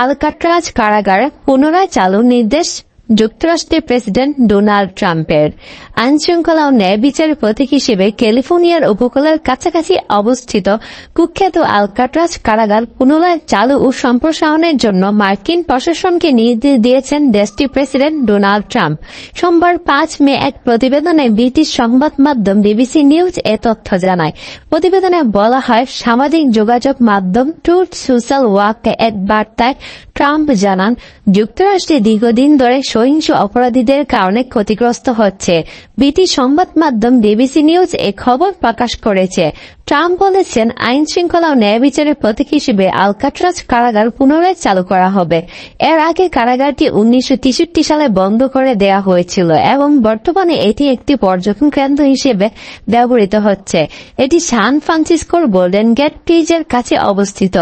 Alcatraz কারাগার পুনরায় চালুর নির্দেশ যুক্তরাষ্ট্রের প্রেসিডেন্ট ডোনাল্ড ট্রাম্পের আইন শৃঙ্খলা ও ন্যায় বিচারের প্রতীক হিসেবে ক্যালিফোর্নিয়ার উপকূলের কাছাকাছি অবস্থিত কুখ্যাত আলকাট্রাজ কারাগার পুনরায় চালু ও সম্প্রসারণের জন্য মার্কিন প্রশাসনকে নির্দেশ দিয়েছেন দেশটির প্রেসিডেন্ট ডোনাল্ড ট্রাম্প। সোমবার পাঁচ মে এক প্রতিবেদনে ব্রিটিশ সংবাদ মাধ্যম বিবিসি নিউজ এ তথ্য জানায়। প্রতিবেদনে বলা হয়, সামাজিক যোগাযোগ মাধ্যম ট্রুথ সোশ্যাল ওয়ার্কে এক বার্তায় ট্রাম্প জানান, যুক্তরাষ্ট্রে দীর্ঘদিন ধরে সহিংস অপরাধীদের কারণে ক্ষতিগ্রস্ত হচ্ছে। ব্রিটিশ সংবাদ মাধ্যম বিবিসি নিউজ এ খবর প্রকাশ করেছে। ট্রাম্প বলেছেন আইন শৃঙ্খলা ও ন্যায় বিচারের প্রতীক হিসেবে আলকাট্রাজ কারাগার পুনরায় চালু করা হবে। এর আগে কারাগারটি উনিশশো সালে বন্ধ করে দেয়া হয়েছিল এবং বর্তমানে এটি একটি পর্যটন কেন্দ্র হিসেবে ব্যবহৃত হচ্ছে। এটি সান ফ্রান্সিসকোর গোল্ডেন গেট ব্রিজের কাছে অবস্থিত।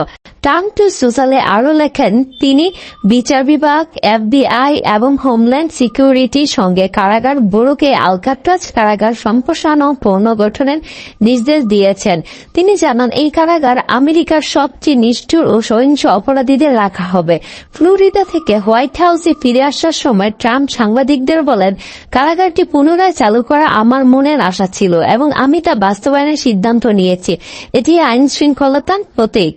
ট্রাম্প টু সোশ্যালে আরও লেখেন, তিনি বিচার বিভাগ, এফবিআই এবং হোমল্যান্ড সিকিউরিটির সঙ্গে কারাগার ব্যুরোকে আলকাট্রাজ কারাগার সম্প্রসারণ ও পুনর্গঠনের নির্দেশ দিয়েছেন। তিনি জানান, এই কারাগার আমেরিকার সবচেয়ে নিষ্ঠুর ও সহিংস অপরাধীদের রাখা হবে। ফ্লোরিডা থেকে হোয়াইট হাউসে ফিরে আসার সময় ট্রাম্প সাংবাদিকদের বলেন, কারাগারটি পুনরায় চালু করা আমার মনের আশা ছিল এবং আমি তা বাস্তবায়নের সিদ্ধান্ত নিয়েছি। এটি আইন শৃঙ্খলতার প্রতীক।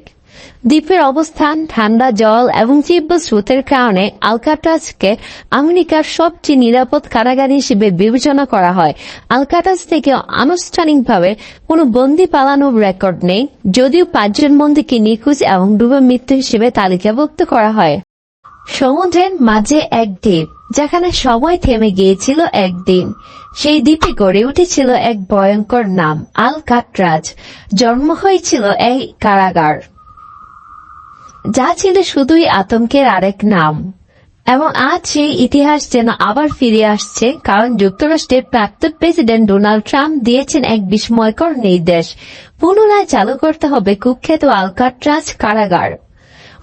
দ্বীপের অবস্থান, ঠান্ডা জল এবং তীব্র স্রোতের কারণে আলকাটাজকে আমেরিকার সবচেয়ে নিরাপদ কারাগার হিসেবে বিবেচনা করা হয়। আলকাটাজ থেকে আনুষ্ঠানিকভাবে কোনো বন্দি পালানোর রেকর্ড নেই, যদিও পাঁচজন বন্দীকে নিখোঁজ এবং ডুবে মৃত্যু হিসেবে তালিকাভুক্ত করা হয়। সমুদ্রের মাঝে এক দ্বীপ, যেখানে সময় থেমে গিয়েছিল একদিন সেই দ্বীপে গড়ে উঠেছিল এক ভয়ঙ্কর নাম আল কাটরাজ জন্ম হয়েছিল এই কারাগার। যা ছিল শুধুই আতঙ্কের আরেক নাম। এবং আজ সেই ইতিহাস যেন আবার ফিরে আসছে, কারণ যুক্তরাষ্ট্রের প্রাক্তন প্রেসিডেন্ট ডোনাল্ড ট্রাম্প দিয়েছেন এক বিস্ময়কর নির্দেশ। পুনরায় চালু করতে হবে কুখ্যাত আলকাট্রাজ কারাগার।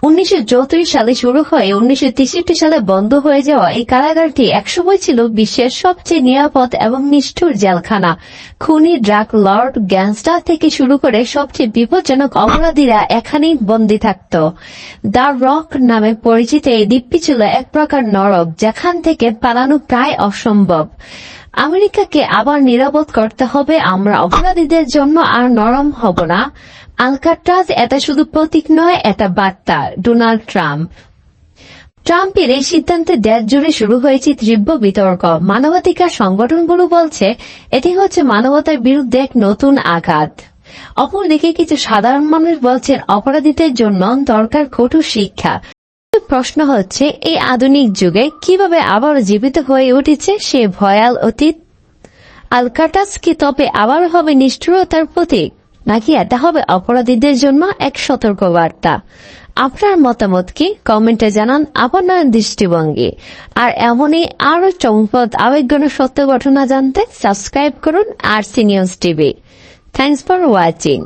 উনিশশো চৌত্রিশ সালে শুরু হয়ে উনিশশো সালে বন্ধ হয়ে যাওয়া এই কারাগারটি একসময় ছিল বিশ্বের সবচেয়ে নিরাপদ এবং নিষ্ঠুর জেলখানা। খুনি ড্রাগ লর্ড গ্যাংস্টার থেকে শুরু করে সবচেয়ে বিপজ্জনক অপরাধীরা এখানেই বন্দী থাকত। দ্য রক নামে পরিচিত এই দ্বীপটি ছিল এক প্রকার নরক, যেখান থেকে পালানো প্রায় অসম্ভব। আমেরিকাকে আবার নিরাপদ করতে হবে, আমরা অপরাধীদের জন্য আর নরম হব না। আলকাট্রাজ এটা শুধু প্রতীক নয়, এটা বার্তা, ডোনাল্ড ট্রাম্প। ট্রাম্পের এই সিদ্ধান্তে দেশ জুড়ে শুরু হয়েছে তীব্র বিতর্ক। মানবাধিকার সংগঠনগুলো বলছে, এটি হচ্ছে মানবতার বিরুদ্ধে এক নতুন আঘাত। অপরদিকে কিছু সাধারণ মানুষ বলছেন, অপরাধীদের জন্য দরকার কঠোর শিক্ষা। প্রশ্ন হচ্ছে, এই আধুনিক যুগে কীভাবে আবার জীবিত হয়ে উঠেছে সে ভয়াল অতীত? আলকাটাস কি তবে আবার হবে নিষ্ঠুরতার প্রতীক? নাকি এটা হবে অপরাধীদের জন্য এক সতর্ক বার্তা আপনার মতামত কি? কমেন্টে জানান আপনার দৃষ্টিভঙ্গি। আর এমনই আরও চমপদ আবেগঘন সত্য ঘটনা জানতে সাবস্ক্রাইব করুন আর seniors TV. Thanks for watching